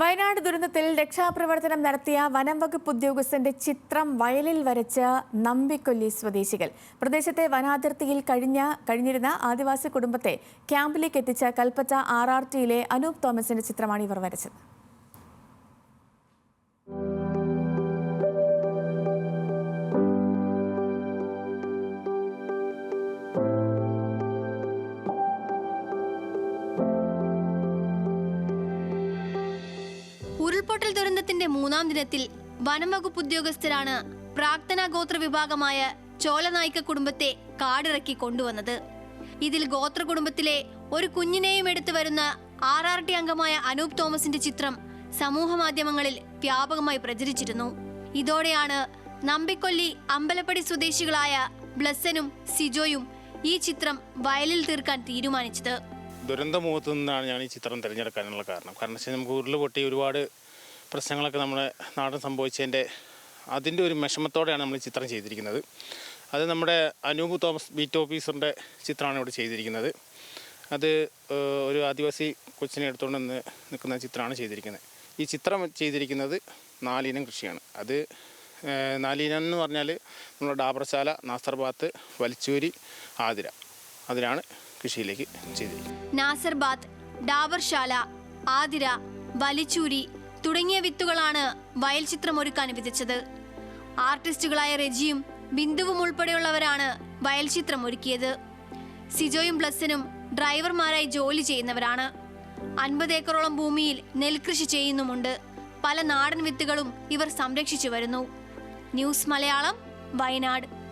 വയനാട് ദുരന്തത്തിൽ രക്ഷാപ്രവർത്തനം നടത്തിയ വനം വകുപ്പ് ഉദ്യോഗസ്ഥന്റെ ചിത്രം വയലിൽ വരച്ച നമ്പിക്കൊല്ലി സ്വദേശികൾ. പ്രദേശത്തെ വനാതിർത്തിയിൽ കഴിഞ്ഞ കഴിഞ്ഞിരുന്ന ആദിവാസി കുടുംബത്തെ ക്യാമ്പിലേക്ക് എത്തിച്ച കൽപ്പറ്റ ആർ ആർ ടിയിലെ അനൂപ് തോമസിന്റെ ചിത്രമാണ് ഇവർ വരച്ചത്. ഉരുൾപൊട്ടൽ ദുരന്തത്തിന്റെ മൂന്നാം ദിനത്തിൽ വനംവകുപ്പ് ഉദ്യോഗസ്ഥരാണ് പ്രാക്തന ഗോത്ര വിഭാഗമായ ചോലനായിക്ക കുടുംബത്തെ കാടിറക്കി കൊണ്ടുവന്നത്. ഇതിൽ ഗോത്ര കുടുംബത്തിലെ ഒരു കുഞ്ഞിനെയും എടുത്തു വരുന്ന ആർ ആർ ടി അംഗമായ അനൂപ് തോമസിന്റെ ചിത്രം സമൂഹ മാധ്യമങ്ങളിൽ വ്യാപകമായി പ്രചരിച്ചിരുന്നു. ഇതോടെയാണ് നമ്പിക്കൊല്ലി അമ്പലപ്പടി സ്വദേശികളായ ബ്ലസ്സനും സിജോയും ഈ ചിത്രം വയലിൽ തീർക്കാൻ തീരുമാനിച്ചത്. ദുരന്തമുഖത്ത് നിന്നാണ് ഞാൻ ഈ ചിത്രം തിരഞ്ഞെടുക്കാനുള്ള കാരണം. കാരണം വെച്ചാൽ നമുക്ക് ഉരുൾ പൊട്ടി ഒരുപാട് പ്രശ്നങ്ങളൊക്കെ നമ്മുടെ നാടൻ സംഭവിച്ചതിന്റെ അതിന്റെ ഒരു വിഷമത്തോടെയാണ് നമ്മൾ ചിത്രം ചെയ്തിരിക്കുന്നത്. അത് നമ്മുടെ അനൂപ് തോമസ് ബീറ്റ് ഓഫീസറിന്റെ ചിത്രമാണ് ഇവിടെ ചെയ്തിരിക്കുന്നത്. അത് ഒരു ആദിവാസി കൊച്ചിനെ എടുത്തുകൊണ്ട് നിന്ന് നിൽക്കുന്ന ചിത്രമാണ് ചെയ്തിരിക്കുന്നത്. ഈ ചിത്രം ചെയ്തിരിക്കുന്നത് നാലിനം കൃഷിയാണ്. അത് നാലിനം എന്ന് പറഞ്ഞാൽ നമ്മുടെ ഡാബർശാല നാസർബാത്ത് വലിച്ചൂരി ആതിര. അതിലാണ് കൃഷിയിലേക്ക് ചെയ്തിരിക്കുന്നത്. നാസർബാത്ത് ഡാബർശാല ആതിര വലിച്ചൂരി തുടങ്ങിയ വിത്തുകളാണ് വയൽ ചിത്രം ഒരുക്കാൻ വിധിച്ചത്. ആർട്ടിസ്റ്റുകളായ റെജിയും ബിന്ദുവും ഉൾപ്പെടെയുള്ളവരാണ് വയൽ ചിത്രം ഒരുക്കിയത്. സിജോയും ബ്ലസ്സിനും ഡ്രൈവർമാരായി ജോലി ചെയ്യുന്നവരാണ്. അൻപത് ഏക്കറോളം ഭൂമിയിൽ നെൽകൃഷി ചെയ്യുന്നുമുണ്ട്. പല നാടൻ വിത്തുകളും ഇവർ സംരക്ഷിച്ചു വരുന്നു. ന്യൂസ് മലയാളം വയനാട്.